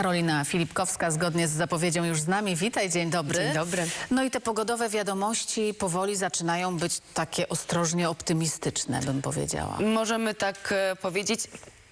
Karolina Filipkowska zgodnie z zapowiedzią już z nami. Witaj, dzień dobry. Dzień dobry. No i te pogodowe wiadomości powoli zaczynają być takie ostrożnie optymistyczne, bym powiedziała. Możemy tak e, powiedzieć.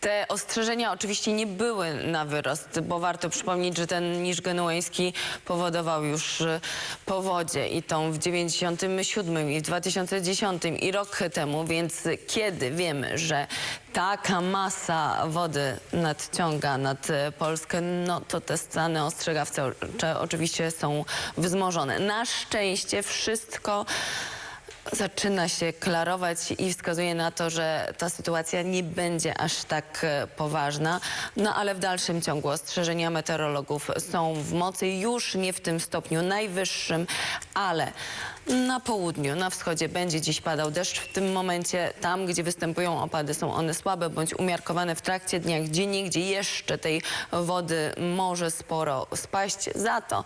Te ostrzeżenia oczywiście nie były na wyrost, bo warto przypomnieć, że ten niż genueński powodował już e, powodzie i tą w 97 i w 2010 i rok temu, więc kiedy wiemy, że taka masa wody nadciąga nad e, Polskę, no to te stany ostrzegawcze oczywiście są wzmożone. Na szczęście wszystko zaczyna się klarować i wskazuje na to, że ta sytuacja nie będzie aż tak e, poważna. No ale w dalszym ciągu ostrzeżenia meteorologów są w mocy już nie w tym stopniu najwyższym, ale na południu, na wschodzie będzie dziś padał deszcz. W tym momencie tam, gdzie występują opady, są one słabe bądź umiarkowane w trakcie dnia, gdzie nigdzie jeszcze tej wody może sporo spaść. Za to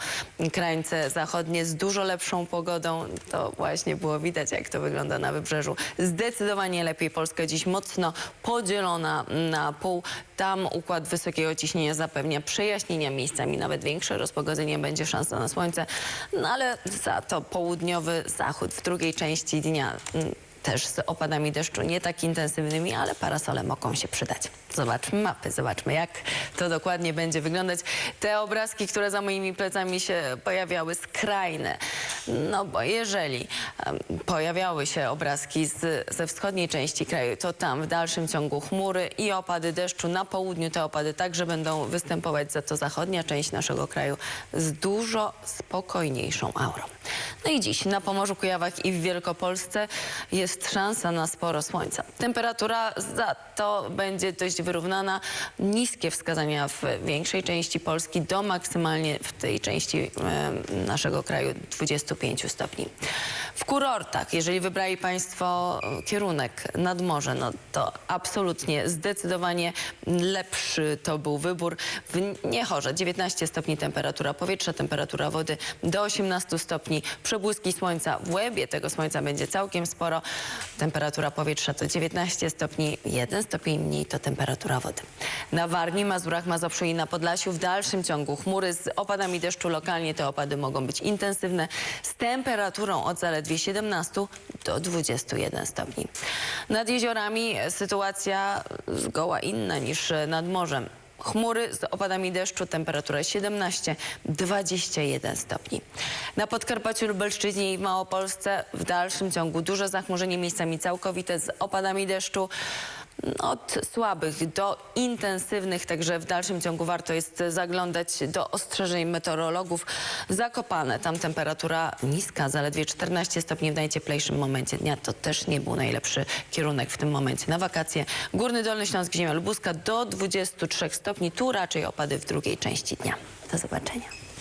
krańce zachodnie z dużo lepszą pogodą, to właśnie było widać, jak to wygląda na wybrzeżu. Zdecydowanie lepiej Polska dziś mocno podzielona na pół. Tam układ wysokiego ciśnienia zapewnia przejaśnienia miejscami, nawet większe rozpogodzenie, będzie szansa na słońce. No ale za to południowy zachód w drugiej części dnia mm, też z opadami deszczu nie tak intensywnymi, ale parasole mogą się przydać. Zobaczmy mapy, zobaczmy jak to dokładnie będzie wyglądać. Te obrazki, które za moimi plecami się pojawiały, skrajne. No bo jeżeli pojawiały się obrazki z, ze wschodniej części kraju, to tam w dalszym ciągu chmury i opady deszczu. Na południu te opady także będą występować, za to zachodnia część naszego kraju z dużo spokojniejszą aurą. No i dziś na Pomorzu, Kujawach i w Wielkopolsce jest szansa na sporo słońca. Temperatura za to będzie dość wyrównana. Niskie wskazania w większej części Polski do maksymalnie w tej części naszego kraju 25 stopni. W kurortach, jeżeli wybrali Państwo kierunek nad morze, no to absolutnie, zdecydowanie lepszy to był wybór. W Niechorze 19 stopni temperatura powietrza, temperatura wody do 18 stopni, przebłyski słońca. W łebie tego słońca będzie całkiem sporo. Temperatura powietrza to 19 stopni, 1 stopień mniej to temperatura wody. Na Warmii, Mazurach, Mazowszu i na Podlasiu w dalszym ciągu chmury z opadami deszczu. Lokalnie te opady mogą być intensywne z temperaturą od zaledwie 17 do 21 stopni. Nad jeziorami sytuacja zgoła inna niż nad morzem. Chmury z opadami deszczu, temperatura 17-21 stopni. Na Podkarpaciu, Lubelszczyźnie i w Małopolsce w dalszym ciągu duże zachmurzenie miejscami całkowite z opadami deszczu. Od słabych do intensywnych, także w dalszym ciągu warto jest zaglądać do ostrzeżeń meteorologów. Zakopane, tam temperatura niska, zaledwie 14 stopni w najcieplejszym momencie dnia. To też nie był najlepszy kierunek w tym momencie na wakacje. Górny Dolny Śląsk, Ziemia Lubuska do 23 stopni. Tu raczej opady w drugiej części dnia. Do zobaczenia.